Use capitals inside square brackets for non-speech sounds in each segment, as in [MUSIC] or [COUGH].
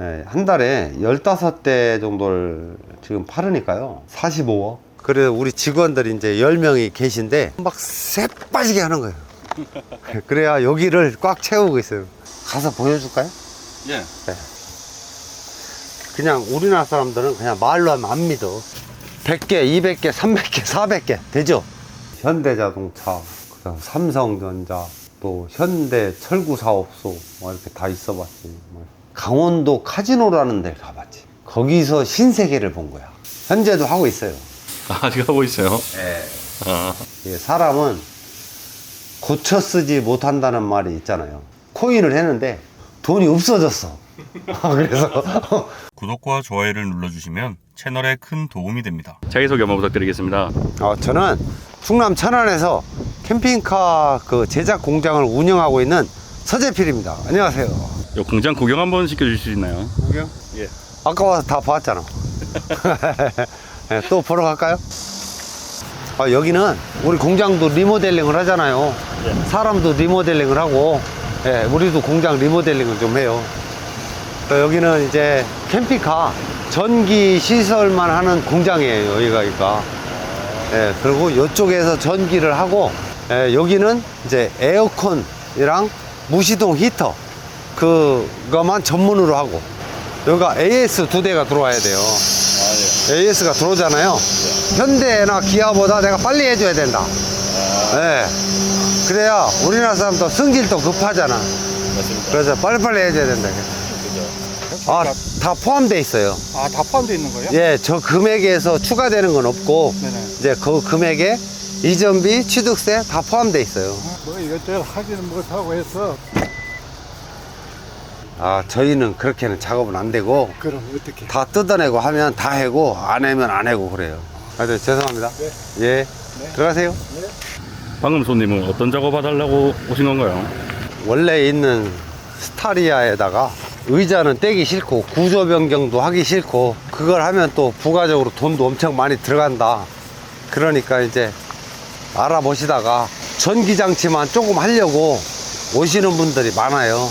예, 한 달에 15대 정도를 지금 팔으니까요. 45억. 그래 우리 직원들이 이제 10명이 계신데 막 새 빠지게 하는 거예요. [LAUGHS] 그래야 여기를 꽉 채우고 있어요. 가서 보여줄까요? 예. 그냥 우리나라 사람들은 그냥 말로 하면 안 믿어. 100개, 200개, 300개, 400개 되죠? 현대자동차, 그다음 삼성전자, 또 현대 철구사업소 뭐 이렇게 다 있어봤지. 뭐 강원도 카지노라는 데 가봤지. 거기서 신세계를 본 거야. 현재도 하고 있어요. 아, 아직 하고 있어요. 예. 아, 예, 사람은 고쳐 쓰지 못한다는 말이 있잖아요. 코인을 했는데 돈이 없어졌어. [LAUGHS] 그래서 [LAUGHS] 구독과 좋아요를 눌러주시면 채널에 큰 도움이 됩니다. 자기소개 한번 부탁드리겠습니다. 어, 저는 충남 천안에서 캠핑카 그 제작 공장을 운영하고 있는 서재필입니다. 안녕하세요. 요 공장 구경 한번 시켜주실 수 있나요? 구경? 예. 아까 와서 다 봤잖아. 네, [LAUGHS] 또 보러 갈까요? 아, 여기는 우리 공장도 리모델링을 하잖아요. 사람도 리모델링을 하고, 예, 우리도 공장 리모델링을 좀 해요. 또 여기는 이제 캠핑카 전기 시설만 하는 공장이에요. 여기가 그러니까. 예, 그리고 이쪽에서 전기를 하고, 예, 여기는 이제 에어컨이랑 무시동 히터 그거만 전문으로 하고, 여기가 AS 두 대가 들어와야 돼요. AS가 들어오잖아요. 현대나 기아보다 내가 빨리 해줘야 된다. 예. 그래야 우리나라 사람도 승질도 급하잖아. 그래서 빨리빨리 해줘야 된다. 아, 다 포함되어 있어요. 아, 다 포함되어 있는 거예요? 예, 저 금액에서 추가되는 건 없고, 네네. 이제 그 금액에 이전비, 취득세 다 포함되어 있어요. 뭐 이것저것 하지는 못하고 해서 아, 저희는 그렇게는 작업은 안 되고, 그럼 어떻게? 다 뜯어내고 하면 다 해고, 안 하면 안 해고 그래요. 하여튼 죄송합니다. 예. 들어가세요. 방금 손님은 어떤 작업 해달라고 오신 건가요? 원래 있는 스타리아에다가 의자는 떼기 싫고 구조 변경도 하기 싫고 그걸 하면 또 부가적으로 돈도 엄청 많이 들어간다. 그러니까 이제 알아보시다가 전기 장치만 조금 하려고 오시는 분들이 많아요.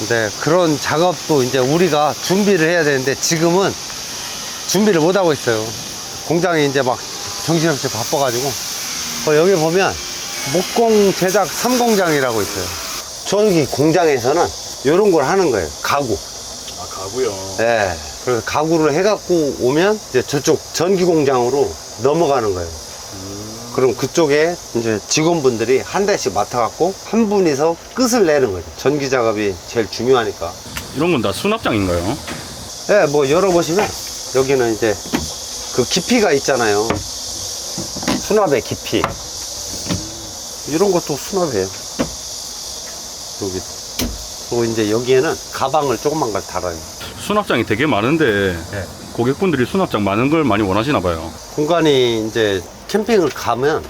근데 그런 작업도 이제 우리가 준비를 해야 되는데 지금은 준비를 못 하고 있어요. 공장이 이제 막 정신없이 바빠가지고 어, 여기 보면 목공 제작 3공장이라고 있어요. 저기 공장에서는 이런 걸 하는 거예요. 가구. 아, 가고요. 예. 그래서 가구를 해갖고 오면 이제 저쪽 전기 공장으로 넘어가는 거예요. 그럼 그쪽에 이제 직원분들이 한 대씩 맡아갖고 한 분이서 끝을 내는 거죠. 전기 작업이 제일 중요하니까. 이런 건 다 수납장인가요? 예, 뭐 열어보시면 여기는 이제 그 깊이가 있잖아요. 수납의 깊이. 이런 것도 수납이에요. 여기. 그리고 이제 여기에는 가방을 조그만 걸 달아요. 수납장이 되게 많은데 네. 고객분들이 수납장 많은 걸 많이 원하시나 봐요. 공간이 이제 캠핑을 가면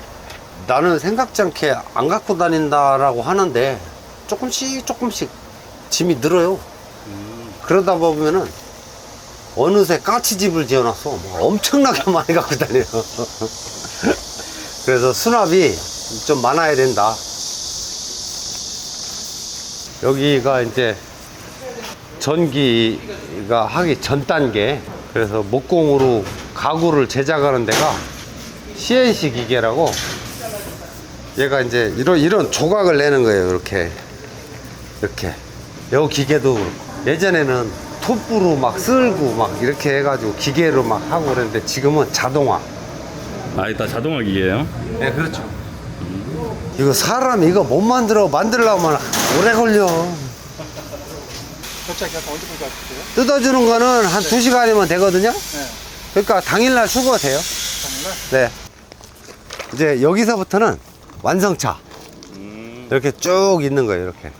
나는 생각지 않게 안 갖고 다닌다라고 하는데 조금씩 조금씩 짐이 늘어요. 그러다 보면은 어느새 까치집을 지어놨어. 뭐 엄청나게 [LAUGHS] 많이 갖고 다녀요. [LAUGHS] 그래서 수납이 좀 많아야 된다. 여기가 이제 전기가 하기 전 단계. 그래서 목공으로 가구를 제작하는 데가 CNC 기계라고 얘가 이제 이런 이런 조각을 내는 거예요. 이렇게 이렇게 요 기계도 그렇고. 예전에는 톱으로 막 쓸고 막 이렇게 해가지고 기계로 막 하고 그랬는데 지금은 자동화. 아, 이따 자동화 기계예요? 네, 그렇죠. 이거 사람 이거 못 만들어 만들려면 오래 걸려. 도착이? 뜯어주는 거는 한 두시간이면 되거든요. 네. 그러니까 당일날 수거돼요. 정말? 네. 이제 여기서부터는 완성차. 이렇게 쭉 있는 거예요, 이렇게.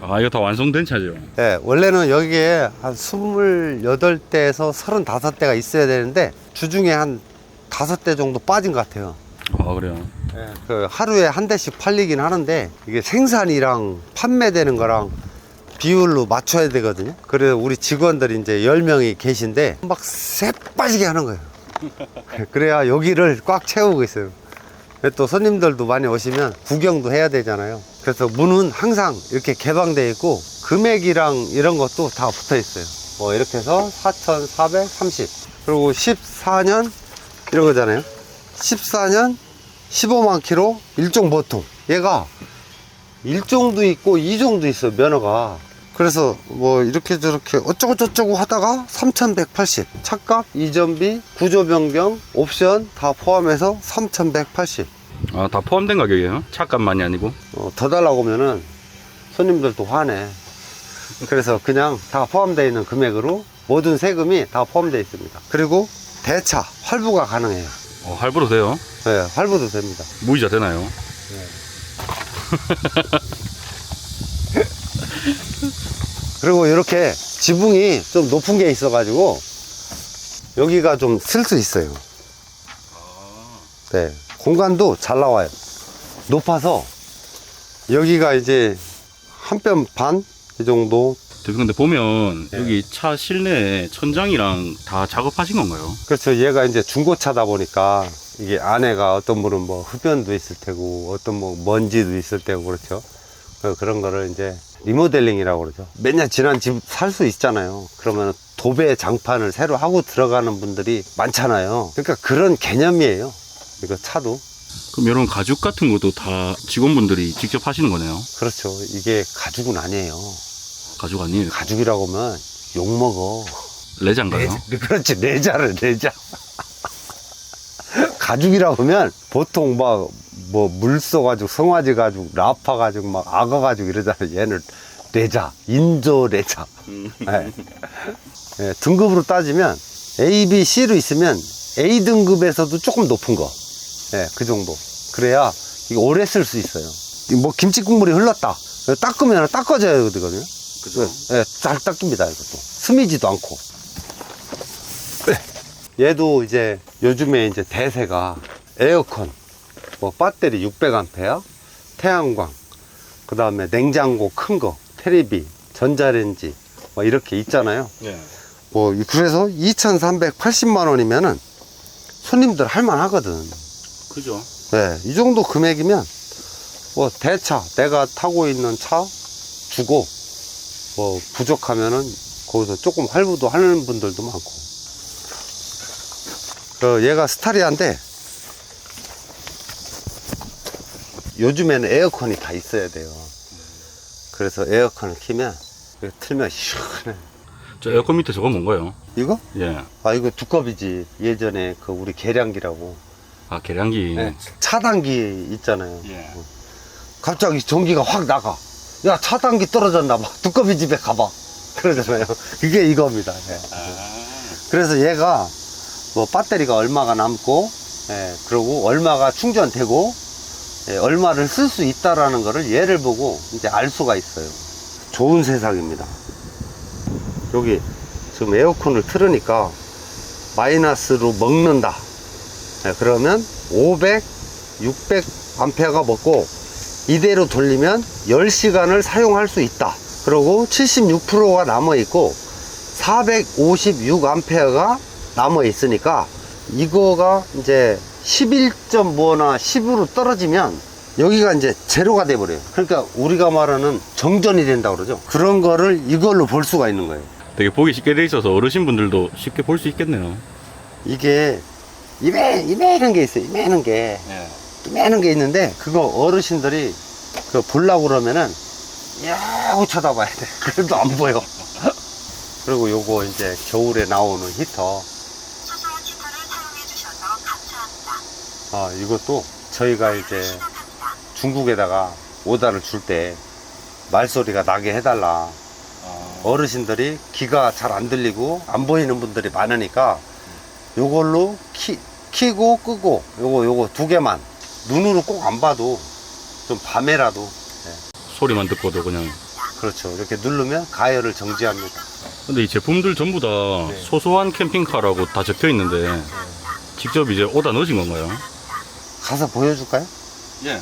아, 이거 다 완성된 차죠? 네, 원래는 여기에 한 28대에서 35대가 있어야 되는데 주중에 한 5대 정도 빠진 것 같아요. 아, 그래요. 그 하루에 한 대씩 팔리긴 하는데 이게 생산이랑 판매되는 거랑 비율로 맞춰야 되거든요. 그래서 우리 직원들이 이제 10명이 계신데 막 새빠지게 하는 거예요. [LAUGHS] 그래야 여기를 꽉 채우고 있어요. 또 손님들도 많이 오시면 구경도 해야 되잖아요. 그래서 문은 항상 이렇게 개방되어 있고 금액이랑 이런 것도 다 붙어 있어요. 뭐 이렇게 해서 4,430. 그리고 14년 이런 거잖아요. 14년 15만 킬로 일종 보통. 얘가 1종도 있고 2종도 있어요, 면허가. 그래서 뭐 이렇게 저렇게 어쩌고 저쩌고 하다가 3180. 차값, 이전비, 구조 변경, 옵션 다 포함해서 3180. 아, 다 포함된 가격이에요? 차값만이 아니고? 어, 더 달라고 하면은 손님들도 화내. 그래서 그냥 다 포함되어 있는 금액으로 모든 세금이 다 포함되어 있습니다. 그리고 대차, 활부가 가능해요. 어, 할부로 돼요? 네, 활부도 됩니다. 무이자 되나요? [LAUGHS] 그리고 이렇게 지붕이 좀 높은 게 있어가지고 여기가 좀 쓸 수 있어요. 네, 공간도 잘 나와요. 높아서 여기가 이제 한 뼘 반 이 정도. 대표 근데 보면 네. 여기 차 실내에 천장이랑 다 작업하신 건가요? 그렇죠. 얘가 이제 중고차다 보니까 이게 안에가 어떤 분은 뭐 흡연도 있을 테고 어떤 뭐 먼지도 있을 테고 그렇죠. 그- 그런 거를 이제 리모델링이라고 그러죠. 몇 년 지난 집 살 수 있잖아요. 그러면 도배 장판을 새로 하고 들어가는 분들이 많잖아요. 그러니까 그런 개념이에요. 이거 차도. 그럼 이런 가죽 같은 것도 다 직원분들이 직접 하시는 거네요? 그렇죠. 이게 가죽은 아니에요. 가죽 아니에요? 가죽이라고 하면 욕먹어. 레자인가요? 그렇지 레자를 레자 [LAUGHS] 가죽이라고 하면 보통 막 뭐 물소 가죽 송아지 가죽 라파 가죽 막 악어 가죽 이러잖아요 얘는 레자 인조 레자 예. 예, 등급으로 따지면 A, B, C로 있으면 A 등급에서도 조금 높은 거. 예, 그 정도. 그래야 이거 오래 쓸 수 있어요. 이뭐 김치 국물이 흘렀다. 닦으면 닦아져야 되거든요. 그죠? 예, 잘 닦입니다, 이것도. 스미지도 않고. 얘도 이제 요즘에 이제 대세가 에어컨, 뭐 배터리 600A, 태양광, 그 다음에 냉장고 큰 거, 테레비, 전자레인지, 뭐 이렇게 있잖아요. 네. 뭐, 그래서 2,380만 원이면은 손님들 할만하거든. 그죠? 네, 이 정도 금액이면 뭐 대차 내가 타고 있는 차 주고 뭐 부족하면은 거기서 조금 할부도 하는 분들도 많고 그 얘가 스타리아인데 요즘에는 에어컨이 다 있어야 돼요 그래서 에어컨을 키면 이거 틀면 시원해 저 에어컨 밑에 저거 뭔가요? 이거? 예. 아 이거 두꺼비지 예전에 그 우리 계량기라고 아, 계량기. 네, 차단기 있잖아요 예. 갑자기 전기가 확 나가. 야, 차단기 떨어졌나 봐. 두꺼비 집에 가봐. 그러잖아요. 그게 이겁니다. 예. 그래서 얘가 뭐 배터리가 얼마가 남고, 예, 그리고 얼마가 충전되고, 예, 얼마를 쓸 수 있다라는 거를 얘를 보고 이제 알 수가 있어요. 좋은 세상입니다. 여기 지금 에어컨을 틀으니까 마이너스로 먹는다. 예, 그러면 500, 600 암페어가 먹고 이대로 돌리면 10시간을 사용할 수 있다. 그리고 76%가 남아 있고 456 암페어가 남아 있으니까 이거가 이제 11.5나 10으로 떨어지면 여기가 이제 제로가 돼 버려요. 그러니까 우리가 말하는 정전이 된다 그러죠. 그런 거를 이걸로 볼 수가 있는 거예요. 되게 보기 쉽게 돼 있어서 어르신분들도 쉽게 볼 수 있겠네요. 이게 이매 이매는 게 있어요. 이매는 게 예. 이매는 게 있는데 그거 어르신들이 그 보려고 그러면은 야구 쳐다봐야 돼. [LAUGHS] 그래도 안 보여. [LAUGHS] 그리고 요거 이제 겨울에 나오는 히터. 소소한 히터를 사용해 주셔서 감사합니다. 아 이것도 저희가 이제. 중국에다가 오다를 줄 때 말소리가 나게 해달라. 어르신들이 귀가 잘 안 들리고 안 보이는 분들이 많으니까 요걸로 키, 키고 끄고 요거 요거 두 개만 눈으로 꼭 안 봐도 좀 밤에라도 소리만 듣고도 그냥. 그렇죠 이렇게 누르면 가열을 정지합니다 근데 이 제품들 전부 다 네. 소소한 캠핑카라고 다 적혀 있는데 직접 이제 오다 넣으신 건가요? 가서 보여줄까요? 예.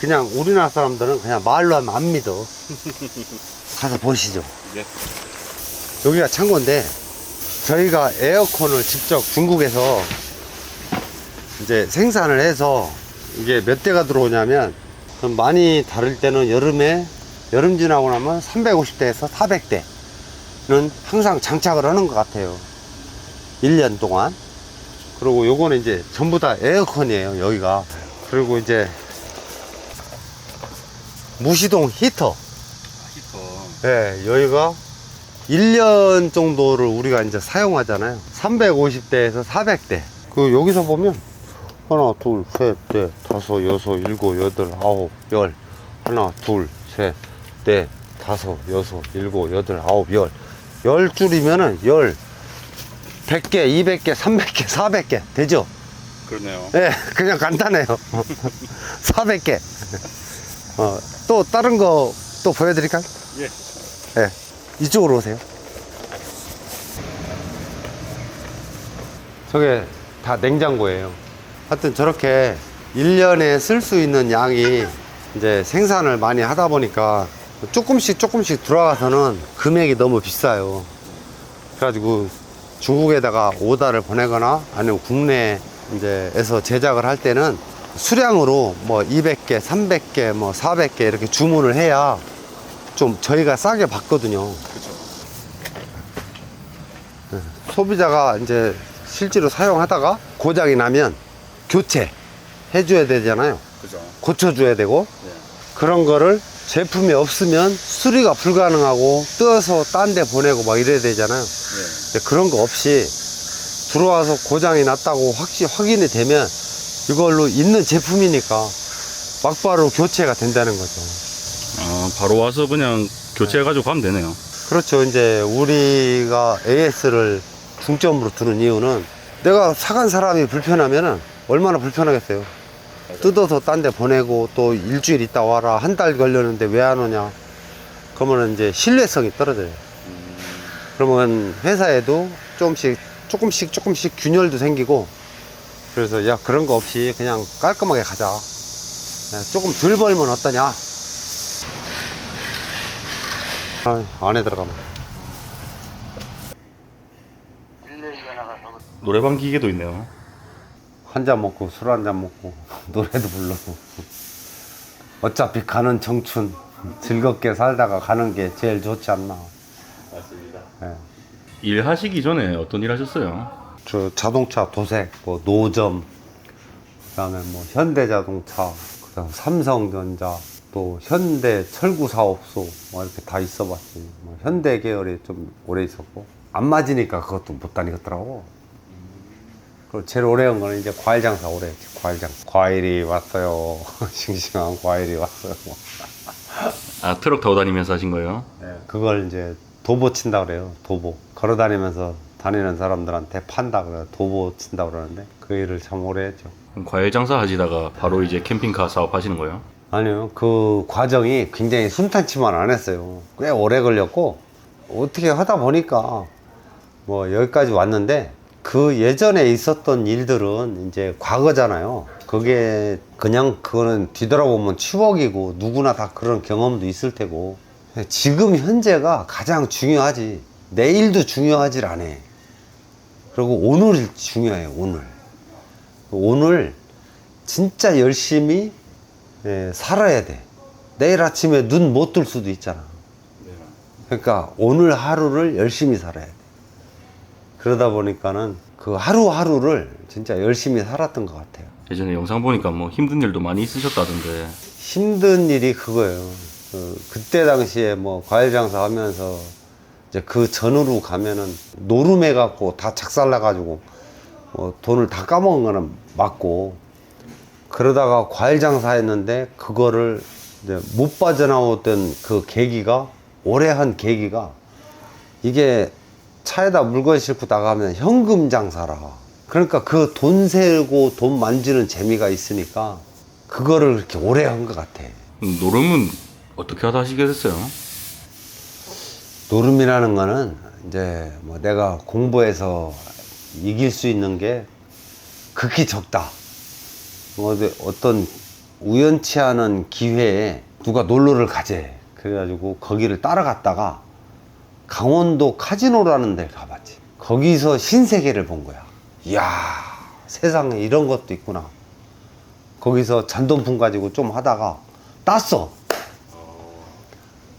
그냥 우리나라 사람들은 그냥 말로 하면 안 믿어 [LAUGHS] 가서 보시죠 예. 여기가 창고인데 저희가 에어컨을 직접 중국에서 이제 생산을 해서 이게 몇 대가 들어오냐면 좀 많이 다를 때는 여름에 여름 지나고 나면 350대에서 400대는 항상 장착을 하는 것 같아요. 1년 동안. 그리고 요거는 이제 전부 다 에어컨이에요, 여기가. 그리고 이제 무시동 히터. 히터. 네, 여기가 1년 정도를 우리가 이제 사용하잖아요. 350대에서 400대. 그 여기서 보면 하나, 둘, 셋, 넷, 다섯, 여섯, 일곱, 여덟, 아홉, 열. 하나, 둘, 셋, 넷, 다섯, 여섯, 일곱, 여덟, 아홉, 열. 열 줄이면은 열. 100개, 200개, 300개, 400개. 되죠? 그러네요. 예, 그냥 간단해요. [LAUGHS] 400개. 어, 또 다른 거 또 보여드릴까요? 예. 예, 이쪽으로 오세요. 저게 다 냉장고예요. 하여튼 저렇게 1년에 쓸 수 있는 양이 이제 생산을 많이 하다 보니까 조금씩 조금씩 들어가서는 금액이 너무 비싸요. 그래가지고 중국에다가 오다를 보내거나 아니면 국내 이제에서 제작을 할 때는 수량으로 뭐 200개, 300개, 뭐 400개 이렇게 주문을 해야 좀 저희가 싸게 받거든요. 네, 소비자가 이제 실제로 사용하다가 고장이 나면 교체 해줘야 되잖아요. 그죠. 고쳐줘야 되고 네. 그런 거를 제품이 없으면 수리가 불가능하고 뜯어서 딴 데 보내고 막 이래야 되잖아요. 네. 그런 거 없이 들어와서 고장이 났다고 확시, 확인이 되면 이걸로 있는 제품이니까 막바로 교체가 된다는 거죠. 아, 바로 와서 그냥 교체해가지고 가면 되네요. 그렇죠. 이제 우리가 AS를 중점으로 두는 이유는 내가 사간 사람이 불편하면은 얼마나 불편하겠어요. 뜯어서 딴 데 보내고 또 일주일 있다 와라. 한 달 걸렸는데 왜 안 오냐. 그러면 이제 신뢰성이 떨어져요. 그러면 회사에도 조금씩, 조금씩, 조금씩 균열도 생기고 그래서 야, 그런 거 없이 그냥 깔끔하게 가자. 야, 조금 덜 벌면 어떠냐. 아, 안에 들어가면. 노래방 기계도 있네요. 한 잔 먹고 술 한 잔 먹고 [LAUGHS] 노래도 불러고 어차피 가는 청춘 즐겁게 살다가 가는 게 제일 좋지 않나 맞습니다. 예. 일 하시기 전에 어떤 일 하셨어요? 저 자동차 도색 뭐 노점 그다음에 뭐 현대자동차 그다음 삼성전자 또 현대 철구 사업소 뭐 이렇게 다 있어봤지 뭐 현대 계열에 좀 오래 있었고 안 맞으니까 그것도 못 다니겠더라고 그리고 제일 오래 한 거는 이제 과일 장사 오래 했지 과일 장사 과일이 왔어요. [LAUGHS] 싱싱한 과일이 왔어요. 아, 트럭 타고 다니면서 하신 거예요? 그걸 이제 도보 친다 그래요 도보. 걸어 다니면서 다니는 사람들한테 판다 그래요 도보 친다 그러는데 그 일을 참 오래 했죠. 그럼 과일 장사 하시다가 바로 이제 캠핑카 사업 하시는 거예요? 아니요 그 과정이 굉장히 순탄치만 안 했어요. 꽤 오래 걸렸고 어떻게 하다 보니까 뭐 여기까지 왔는데 그 예전에 있었던 일들은 이제 과거잖아요 그게 그냥 그거는 뒤돌아보면 추억이고 누구나 다 그런 경험도 있을 테고 지금 현재가 가장 중요하지 내일도 중요하질 않아 그리고 오늘이 중요해요 오늘 오늘 진짜 열심히 예, 살아야 돼. 내일 아침에 눈 못 뜰 수도 있잖아. 그러니까 오늘 하루를 열심히 살아야 돼. 그러다 보니까는 그 하루하루를 진짜 열심히 살았던 것 같아요. 예전에 영상 보니까 뭐 힘든 일도 많이 있으셨다던데 힘든 일이 그거예요. 그, 그때 당시에 뭐 과일 장사 하면서 이제 그 전으로 가면은 노름해 갖고 다 작살나 가지고 뭐 돈을 다 까먹은 거는 맞고 그러다가 과일 장사했는데 그거를 이제 못 빠져나오던 그 계기가 오래 한 계기가 이게 차에다 물건 싣고 나가면 현금 장사라. 그러니까 그 돈 세고 돈 만지는 재미가 있으니까 그거를 그렇게 오래 한 것 같아. 음, 노름은 어떻게 하다 하시게 됐어요? 노름이라는 거는 이제 뭐 내가 공부해서 이길 수 있는 게 극히 적다. 뭐 어떤 우연치 않은 기회에 누가 놀러를 가재. 그래가지고 거기를 따라갔다가 강원도 카지노라는 데를 가봤지. 거기서 신세계를 본 거야. 이야, 세상에 이런 것도 있구나. 거기서 잔돈품 가지고 좀 하다가 땄어.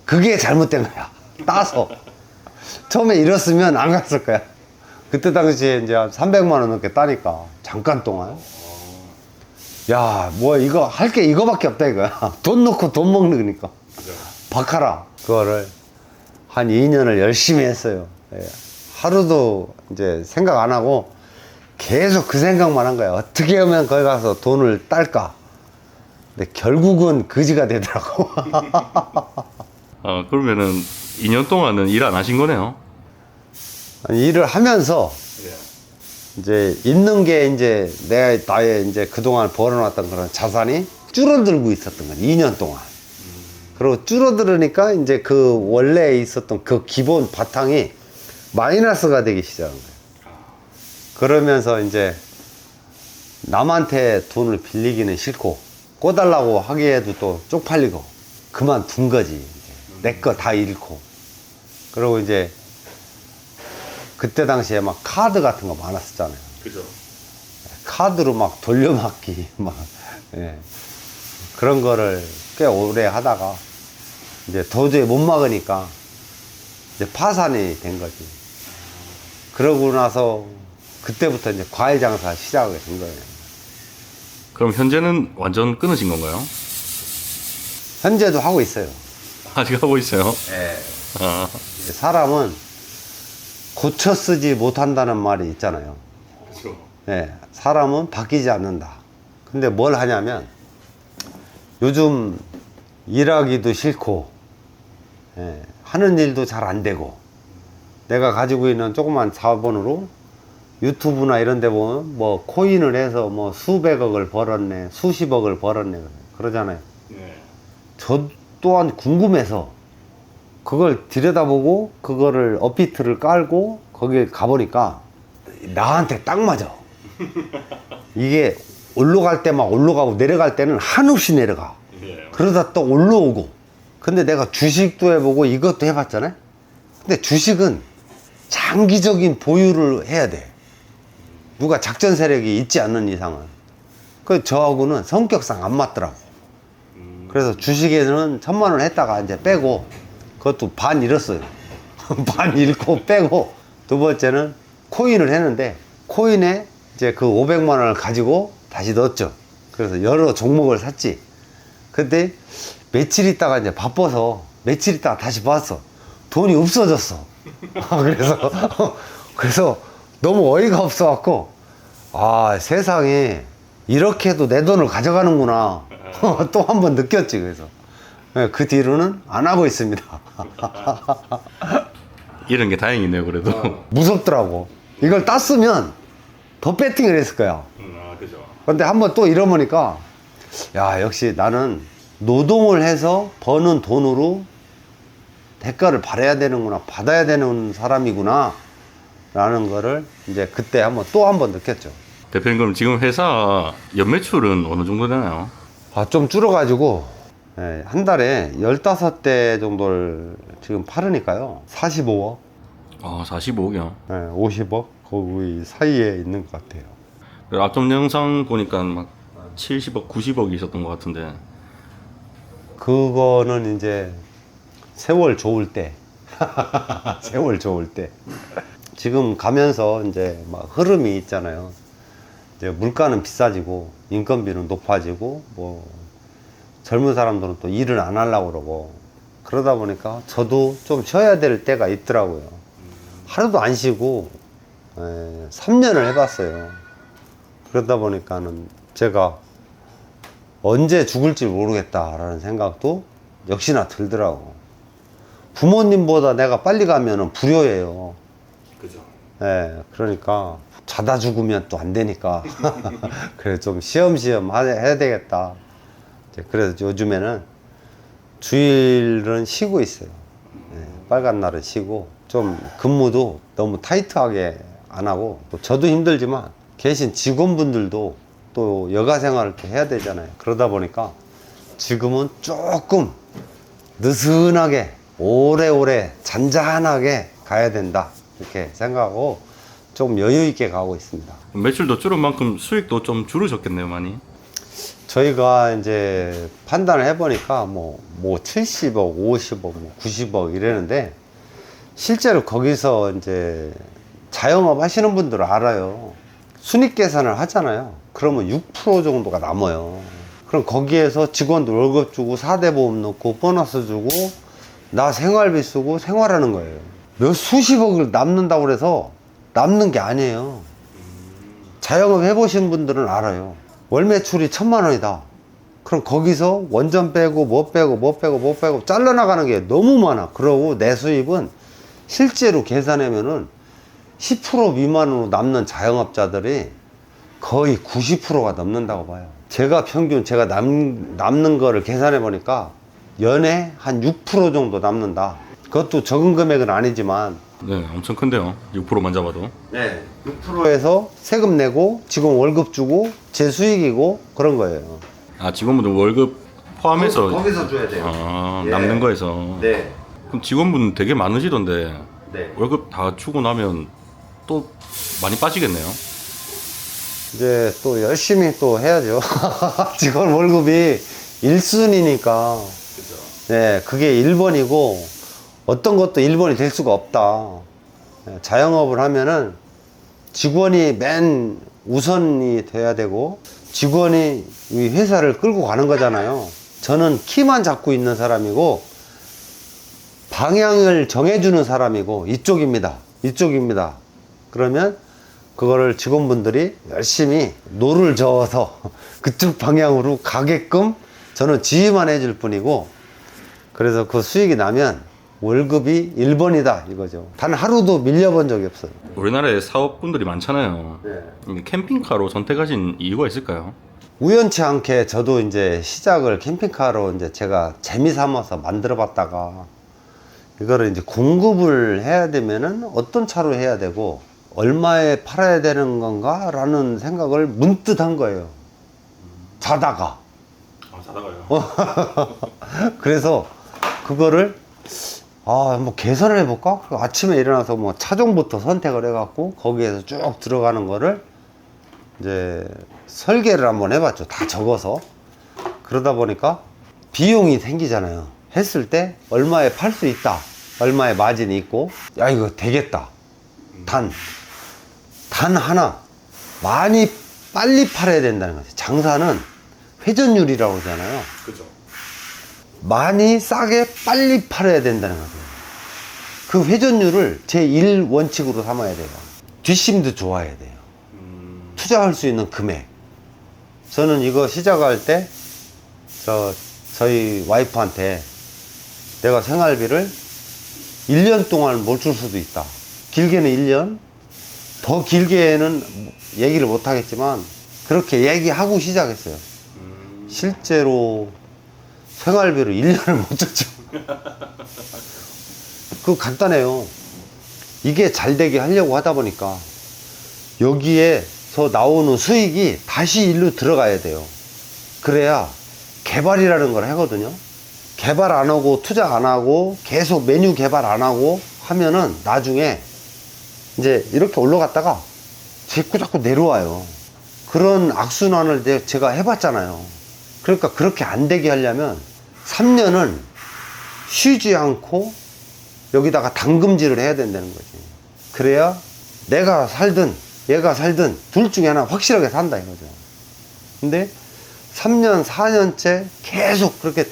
그게 잘못된 거야. 따서. 처음에 잃었으면 안 갔을 거야. 그때 당시에 이제 한 300만 원 넘게 따니까 잠깐 동안. 야, 뭐 이거 할 게 이거밖에 없다 이거야. 돈 넣고 돈 먹는 거니까. 바카라 그거를 한 2년을 열심히 했어요. 예. 하루도 이제 생각 안 하고 계속 그 생각만 한 거야. 어떻게 하면 거기 가서 돈을 딸까? 근데 결국은 거지가 되더라고. [LAUGHS] 어, 그러면은 2년 동안은 일 안 하신 거네요. 아니, 일을 하면서 이제 있는 게 이제 내 나의 이제 그동안 벌어놨던 그런 자산이 줄어들고 있었던 거지 2년 동안. 그리고 줄어들으니까 이제 그 원래 있었던 그 기본 바탕이 마이너스가 되기 시작한 거예요. 그러면서 이제 남한테 돈을 빌리기는 싫고 꿔달라고 하기에도 또 쪽팔리고 그만둔 거지. 내 거 다 잃고. 그리고 이제 그때 당시에 막 카드 같은 거 많았었잖아요. 그죠. 카드로 막 돌려막기 막 예. 그런 거를 꽤 오래 하다가 이제 도저히 못 막으니까 이제 파산이 된 거지. 그러고 나서 그때부터 이제 과일 장사 시작하게 된 거예요. 그럼 현재는 완전 끊으신 건가요? 현재도 하고 있어요. 아직 하고 있어요. 아, 이제 사람은 고쳐 쓰지 못한다는 말이 있잖아요. 그렇죠. 예, 사람은 바뀌지 않는다. 근데 뭘 하냐면 요즘 일하기도 싫고 예, 하는 일도 잘 안 되고 내가 가지고 있는 조그만 자본으로 유튜브나 이런 데 보면 뭐 코인을 해서 뭐 수백억을 벌었네 수십억을 벌었네 그러잖아요 네. 저 또한 궁금해서 그걸 들여다보고 그거를 업비트를 깔고 거기에 가보니까 나한테 딱 맞아. [LAUGHS] 이게 올라갈 때막 올라가고 내려갈 때는 한없이 내려가. 그러다 또 올라오고. 근데 내가 주식도 해보고 이것도 해봤잖아요. 근데 주식은 장기적인 보유를 해야 돼. 누가 작전 세력이 있지 않는 이상은. 그 저하고는 성격상 안 맞더라고. 그래서 주식에는 천만 원 했다가 이제 빼고 그것도 반 잃었어요. [LAUGHS] 반 잃고 빼고 두 번째는 코인을 했는데 코인에 이제 그 500만 원을 가지고 다시 넣었죠. 그래서 여러 종목을 샀지. 근데 며칠 있다가 이제 바빠서 며칠 있다가 다시 봤어. 돈이 없어졌어. [LAUGHS] 그래서 [LAUGHS] 그래서 너무 어이가 없어갖고 아 세상에 이렇게도 내 돈을 가져가는구나. [LAUGHS] 또 한 번 느꼈지 그래서 예, 그 뒤로는 안 하고 있습니다. 이런 게 다행이네요, 그래도. 무섭더라고. 이걸 땄으면 더 배팅을 했을 거야. 아, 그죠. 근데 한번 또 잃어보니까 야 역시 나는 노동을 해서 버는 돈으로 대가를 받아야 되는구나 받아야 되는 사람이구나 라는 거를 이제 그때 한번 또 한 번 느꼈죠 대표님, 그럼 지금 회사 연매출은 어느 정도 되나요? 아 좀 줄어가지고 예, 한 달에 15대 정도를 지금 팔으니까요 45억 아, 45억이요. 예, 50억 거기 사이에 있는 것 같아요 앞전 영상 보니까 막 70억, 90억이 있었던 것 같은데. 그거는 이제 세월 좋을 때. [LAUGHS] 세월 좋을 때. 지금 가면서 이제 막 흐름이 있잖아요. 이제 물가는 비싸지고 인건비는 높아지고 뭐 젊은 사람들은 또 일을 안 하려고 그러고 그러다 보니까 저도 좀 쉬어야 될 때가 있더라고요. 하루도 안 쉬고 에, 3년을 해봤어요. 그러다 보니까는 제가 언제 죽을지 모르겠다라는 생각도 역시나 들더라고. 부모님보다 내가 빨리 가면은 불효예요. 그죠. 예, 그러니까 자다 죽으면 또 안 되니까. [LAUGHS] 그래 좀 시험시험 하- 해야 되겠다. 그래서 요즘에는 주일은 쉬고 있어요. 예, 빨간 날은 쉬고 좀 근무도 너무 타이트하게 안 하고 또 저도 힘들지만 계신 직원분들도 또 여가 생활을 또 해야 되잖아요. 그러다 보니까 지금은 조금 느슨하게 오래오래 잔잔하게 가야 된다 이렇게 생각하고 좀 여유 있게 가고 있습니다. 매출도 줄은 만큼 수익도 좀 줄으셨겠네요, 많이. 저희가 이제 판단을 해보니까 뭐, 뭐 70억, 50억, 뭐 90억 이러는데 실제로 거기서 이제 자영업 하시는 분들은 알아요. 순익 계산을 하잖아요. 그러면 6% 정도가 남아요. 그럼 거기에서 직원들 월급 주고 4대 보험 넣고 보너스 주고 나 생활비 쓰고 생활하는 거예요. 몇 수십억을 남는다고 그래서 남는 게 아니에요. 자영업 해보신 분들은 알아요. 월 매출이 천만 원이다. 그럼 거기서 원전 빼고 뭐 빼고 뭐 빼고 뭐 빼고 잘라나가는 게 너무 많아. 그러고 내 수입은 실제로 계산하면은 10% 미만으로 남는 자영업자들이 거의 90%가 넘는다고 봐요. 제가 평균 제가 남, 남는 거를 계산해 보니까 연에 한 6% 정도 남는다. 그것도 적은 금액은 아니지만 네, 엄청 큰데요. 6%만 잡아도. 네. 6%에서 세금 내고 직원 월급 주고 제 수익이고 그런 거예요. 아, 직원분들 월급 포함해서 거기서 줘야 돼요. 아, 예. 남는 거에서. 네. 그럼 직원분 되게 많으시던데 네. 월급 다 주고 나면 또 많이 빠지겠네요. 이제 또 열심히 또 해야죠. [LAUGHS] 직원 월급이 1순위니까. 네, 그게 1번이고 어떤 것도 1번이 될 수가 없다. 네, 자영업을 하면은 직원이 맨 우선이 돼야 되고 직원이 이 회사를 끌고 가는 거잖아요. 저는 키만 잡고 있는 사람이고 방향을 정해주는 사람이고 이쪽입니다. 이쪽입니다. 그러면 그거를 직원분들이 열심히 노를 저어서 [LAUGHS] 그쪽 방향으로 가게끔 저는 지휘만 해줄 뿐이고 그래서 그 수익이 나면 월급이 1번이다 이거죠. 단 하루도 밀려본 적이 없어요. 우리나라에 사업분들이 많잖아요. 네. 캠핑카로 선택하신 이유가 있을까요? 우연치 않게 저도 이제 시작을 캠핑카로 이제 제가 재미 삼아서 만들어 봤다가 이거를 이제 공급을 해야 되면은 어떤 차로 해야 되고 얼마에 팔아야 되는 건가 라는 생각을 문득 한 거예요. 자다가. 아, 자다가요. [LAUGHS] 그래서 그거를 아, 뭐 계산을 해볼까? 그 아침에 일어나서 뭐 차종부터 선택을 해갖고 거기에서 쭉 들어가는 거를 이제 설계를 한번 해봤죠. 다 적어서. 그러다 보니까 비용이 생기잖아요. 했을 때 얼마에 팔 수 있다. 얼마에 마진이 있고, 야, 이거 되겠다. 단, 단 하나. 많이 빨리 팔아야 된다는 거지. 장사는 회전율이라고 그러잖아요. 그죠. 많이 싸게 빨리 팔아야 된다는 거예요. 그 회전율을 제1 원칙으로 삼아야 돼요. 뒷심도 좋아야 돼요. 투자할 수 있는 금액. 저는 이거 시작할 때, 저, 저희 와이프한테 내가 생활비를 1년 동안 못 줄 수도 있다. 길게는 1년, 더 길게는 얘기를 못 하겠지만, 그렇게 얘기하고 시작했어요. 실제로 생활비를 1년을 못 줬죠. [LAUGHS] 그 간단해요. 이게 잘 되게 하려고 하다 보니까 여기에서 나오는 수익이 다시 일로 들어가야 돼요. 그래야 개발이라는 걸 하거든요. 개발 안 하고 투자 안 하고 계속 메뉴 개발 안 하고 하면은 나중에 이제 이렇게 올라갔다가 자꾸 자꾸 내려와요. 그런 악순환을 내- 제가 해봤잖아요. 그러니까 그렇게 안 되게 하려면 3년은 쉬지 않고 여기다가 당금질을 해야 된다는 거지. 그래야 내가 살든 얘가 살든 둘 중에 하나 확실하게 산다 이거죠. 근데 3년, 4년째 계속 그렇게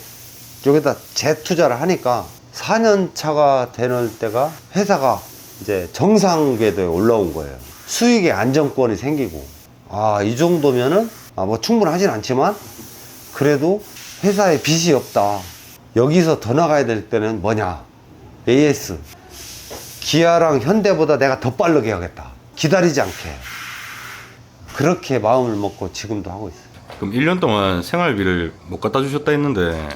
여기다 재투자를 하니까 4년 차가 되는 때가 회사가 이제 정상 궤도에 올라온 거예요. 수익의 안정권이 생기고, 아, 이 정도면은, 아, 뭐 충분하진 않지만, 그래도 회사에 빚이 없다. 여기서 더 나가야 될 때는 뭐냐? AS. 기아랑 현대보다 내가 더 빠르게 하겠다. 기다리지 않게. 그렇게 마음을 먹고 지금도 하고 있어요. 그럼 1년 동안 생활비를 못 갖다 주셨다 했는데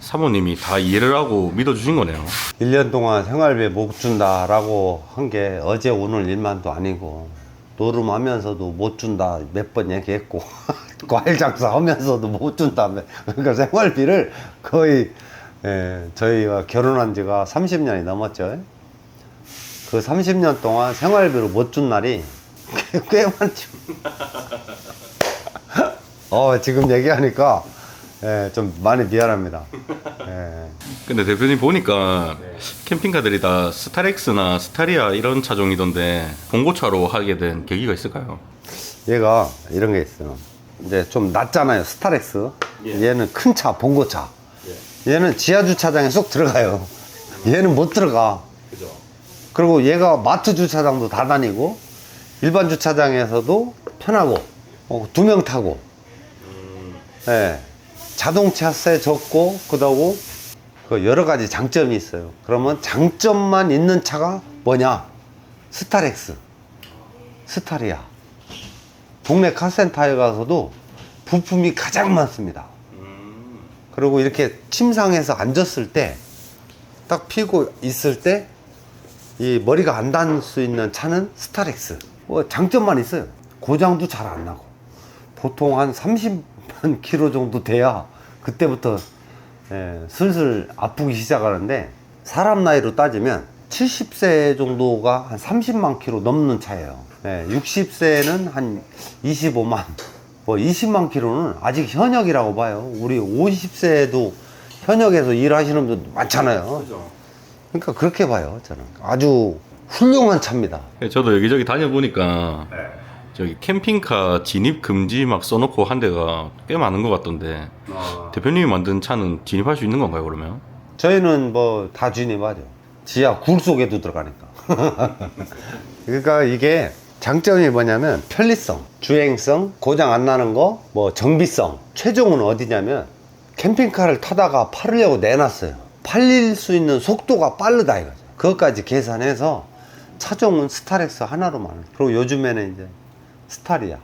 사모님이 다 이해를 하고 믿어주신 거네요. 1년 동안 생활비 못 준다라고 한 게 어제 오늘 일만도 아니고 노름하면서도 못 준다 몇 번 얘기했고 [LAUGHS] 과일 장사 하면서도 못 준다. 그러니까 생활비를 거의 예, 저희가 결혼한 지가 30년이 넘었죠. 그 30년 동안 생활비를 못준 날이 꽤, [LAUGHS] 꽤 많죠. [LAUGHS] 어, 지금 얘기하니까 예, 좀 많이 미안합니다. 예. 근데 대표님 보니까 캠핑카들이 다 스타렉스나 스타리아 이런 차종이던데 봉고차로 하게 된 계기가 있을까요? 얘가 이런 게 있어요. 이제 좀 낮잖아요. 스타렉스. 얘는 큰 차, 봉고차. 얘는 지하 주차장에 쏙 들어가요. 얘는 못 들어가. 그리고 얘가 마트 주차장도 다 다니고 일반 주차장에서도 편하고 어, 두명 타고. 예. 자동차세 적고 그다고 그 여러 가지 장점이 있어요. 그러면 장점만 있는 차가 뭐냐? 스타렉스, 스타리아. 동네 카센터에 가서도 부품이 가장 많습니다. 그리고 이렇게 침상에서 앉았을 때, 딱 피고 있을 때, 이 머리가 안 닿을 수 있는 차는 스타렉스. 뭐 장점만 있어요. 고장도 잘 안 나고. 보통 한 30 만 킬로 정도 돼야 그때부터 예, 슬슬 아프기 시작하는데 사람 나이로 따지면 70세 정도가 한 30만 킬로 넘는 차예요. 예, 60세는 한 25만, 뭐 20만 킬로는 아직 현역이라고 봐요. 우리 50세도 현역에서 일하시는 분들 많잖아요. 그러니까 그렇게 봐요, 저는. 아주 훌륭한 차입니다. 예, 저도 여기저기 다녀보니까 저기 캠핑카 진입 금지 막 써놓고 한 데가 꽤 많은 것 같던데 대표님이 만든 차는 진입할 수 있는 건가요 그러면? 저희는 뭐 다 진입하죠. 지하 굴 속에도 들어가니까. [LAUGHS] 그러니까 이게 장점이 뭐냐면 편리성, 주행성, 고장 안 나는 거, 뭐 정비성. 최종은 어디냐면 캠핑카를 타다가 팔으려고 내놨어요. 팔릴 수 있는 속도가 빠르다 이거죠. 그것까지 계산해서 차종은 스타렉스 하나로만. 그리고 요즘에는 이제 스타리아.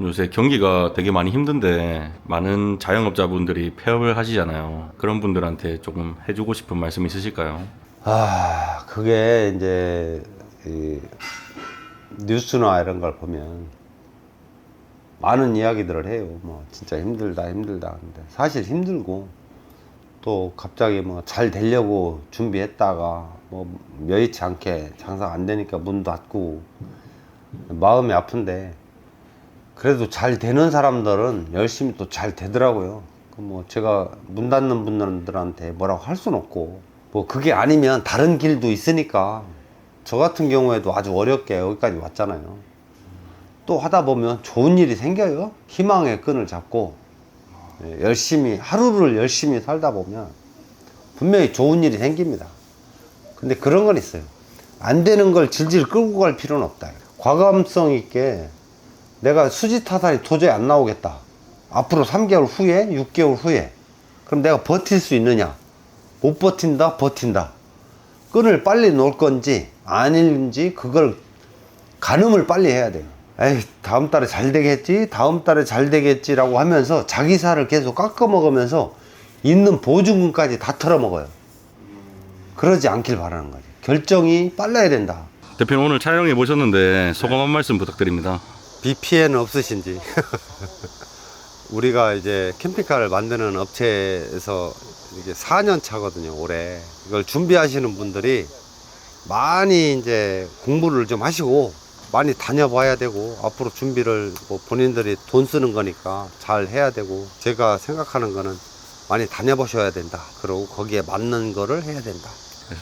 요새 경기가 되게 많이 힘든데 많은 자영업자분들이 폐업을 하시잖아요. 그런 분들한테 조금 해주고 싶은 말씀 있으실까요? 아, 그게 이제 이 뉴스나 이런 걸 보면 많은 이야기들을 해요. 뭐 진짜 힘들다, 힘들다. 근데 사실 힘들고 또 갑자기 뭐 잘 되려고 준비했다가 뭐 여의치 않게 장사 안 되니까 문 닫고 마음이 아픈데 그래도 잘 되는 사람들은 열심히 또 잘 되더라고요. 그뭐 제가 문 닫는 분들한테 뭐라고 할 수는 없고 뭐 그게 아니면 다른 길도 있으니까 저 같은 경우에도 아주 어렵게 여기까지 왔잖아요. 또 하다 보면 좋은 일이 생겨요. 희망의 끈을 잡고 예, 열심히 하루를 열심히 살다 보면 분명히 좋은 일이 생깁니다. 근데 그런 건 있어요. 안 되는 걸 질질 끌고 갈 필요는 없다. 과감성 있게 내가 수지 타산이 도저히 안 나오겠다. 앞으로 3개월 후에, 6개월 후에. 그럼 내가 버틸 수 있느냐? 못 버틴다, 버틴다. 끈을 빨리 놓을 건지, 아닌지, 그걸 가늠을 빨리 해야 돼요. 에이, 다음 달에 잘 되겠지? 다음 달에 잘 되겠지라고 하면서 자기 살을 계속 깎아 먹으면서 있는 보증금까지 다 털어먹어요. 그러지 않길 바라는 거지. 결정이 빨라야 된다. 대표님 오늘 촬영해 보셨는데 소감 한 말씀 부탁드립니다. 비 피해는 없으신지. [LAUGHS] 우리가 이제 캠핑카를 만드는 업체에서 이게 4년 차거든요, 올해. 이걸 준비하시는 분들이 많이 이제 공부를 좀 하시고 많이 다녀봐야 되고 앞으로 준비를 뭐 본인들이 돈 쓰는 거니까 잘 해야 되고 제가 생각하는 거는 많이 다녀보셔야 된다. 그리고 거기에 맞는 거를 해야 된다.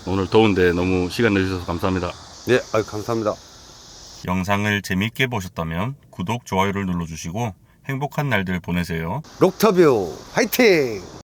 오늘 더운데 너무 시간 내주셔서 감사합니다. 네, 아유, 감사합니다. 영상을 재밌게 보셨다면 구독, 좋아요를 눌러주시고 행복한 날들 보내세요. 록터뷰 화이팅!